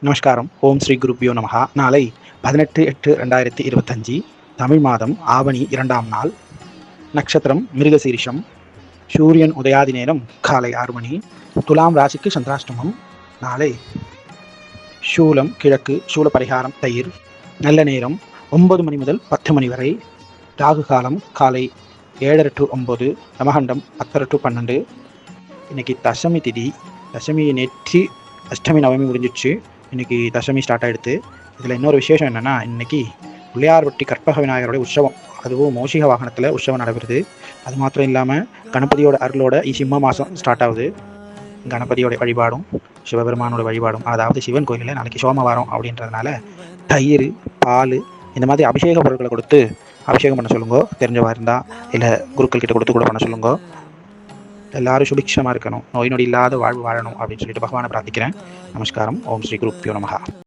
நமஸ்காரம். ஓம் ஸ்ரீ குருப்பியோ நமகா நாளை பதினெட்டு எட்டு ரெண்டாயிரத்தி இருபத்தஞ்சி தமிழ் மாதம் ஆவணி இரண்டாம் நாள் நட்சத்திரம் மிருகசீரிஷம் சூரியன் உதயாதி நேரம் காலை ஆறு மணி துலாம் ராசிக்கு சந்திராஷ்டமம் நாளை சூலம் கிழக்கு சூல பரிகாரம் தயிர் நல்ல நேரம் ஒன்பது மணி முதல் பத்து மணி வரை ராகு காலம் காலை ஏழரை டு ஒம்பது நமகண்டம் பத்தரை டு பன்னெண்டு. இன்னைக்கு தசமி திதி. தசமி நேற்று அஷ்டமி நவமி முடிஞ்சிடுச்சு. இன்னைக்கு தசமி ஸ்டார்ட் ஆகிடுது இதில் இன்னொரு விசேஷம் என்னென்னா இன்னைக்கு பிள்ளையார்பட்டி கற்பக விநாயகருடைய உற்சவம். அதுவும் மோஷிக வாகனத்தில் உற்சவம் நடைபெறுது. அது மாத்திரம் இல்லாமல் கணபதியோட அருளோட சிம்ம மாதம் ஸ்டார்ட் ஆகுது. கணபதியோட வழிபாடும் சிவபெருமானோட வழிபாடும் அதாவது சிவன் கோயிலில் நாளைக்கு சோமவாரம் அப்படின்றதுனால தயிர் பால் இந்த மாதிரி அபிஷேக பொருட்களை கொடுத்து அபிஷேகம் பண்ண சொல்லுங்க தெரிஞ்சவா இருந்தால் இல்லை குருக்கள் கிட்ட கொடுத்து கூட பண்ண சொல்லுங்க. எல்லாரும் சுபிக்ஷமாக இருக்கணும். நோய் நொடி இல்லாத வாழ்வு வாழணும் அப்படின்னு சொல்லிட்டு பகவானை பிரார்த்திக்கிறேன். நமஸ்காரம். ஓம் ஸ்ரீ குருப்பியோ நமகா